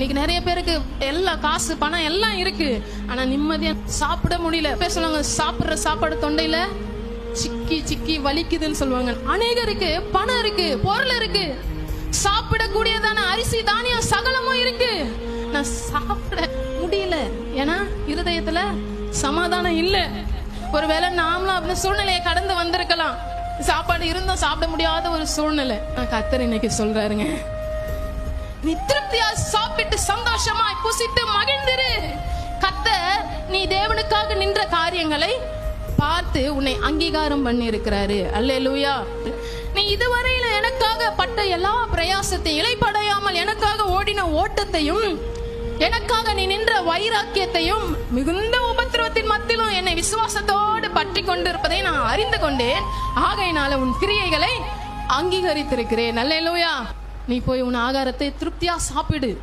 இன்னைக்கு நிறைய பேருக்கு எல்லா காசு பணம் எல்லாம் இருக்கு. ஆனா நிம்மதியா சாப்பிட முடியல. பேர் சொல்லுவாங்க? சாப்பிடுற சாப்பாடு தொண்டையில சிக்கி சிக்கி வலிக்குதுன்னு சொல்லுவாங்க. அநேகருக்கு பணம் இருக்கு. பொருள் இருக்கு. சாப்பிடக்கூடியதான அரிசி தானியம் சகலமும் இருக்கு. நான் சாப்பிட முடியல. ஏன்னா இருதயத்துல சமாதானம் இல்ல. ஒருவேளை நாமளும் அந்த சூழ்நிலையை கடந்து வந்திருக்கலாம். சாப்பாடு இருந்தும் சாப்பிட முடியாத ஒரு சூழ்நிலை. நான் கத்தர் இன்னைக்கு சொல்றாருங்க. நீ திருப்தியா நீ தேவனுக்காக நின்ற காரியங்களை பார்த்து உன்னை அங்கீகாரம் பண்ணி இருக்கிறாரு அல்லேலூயா. நீ இதுவரையில எனக்காக பட்ட எல்லா பிரயாசத்தையும் இலைப்படையாமல் எனக்காக ஓடின ஓட்டத்தையும் எனக்காக நீ நின்ற வைராக்கியத்தையும் மிகுந்த உபத்திரவத்தின் மத்தியிலும் என்னை விசுவாசத்தோடு பற்றி கொண்டிருப்பதை நான் அறிந்து கொண்டேன். ஆகையினால உன் கிரியைகளை அங்கீகரித்திருக்கிறேன். அல்லேலூயா. நீ போய் உன் ஆகாரத்தை திருப்தியா சாப்பிடு.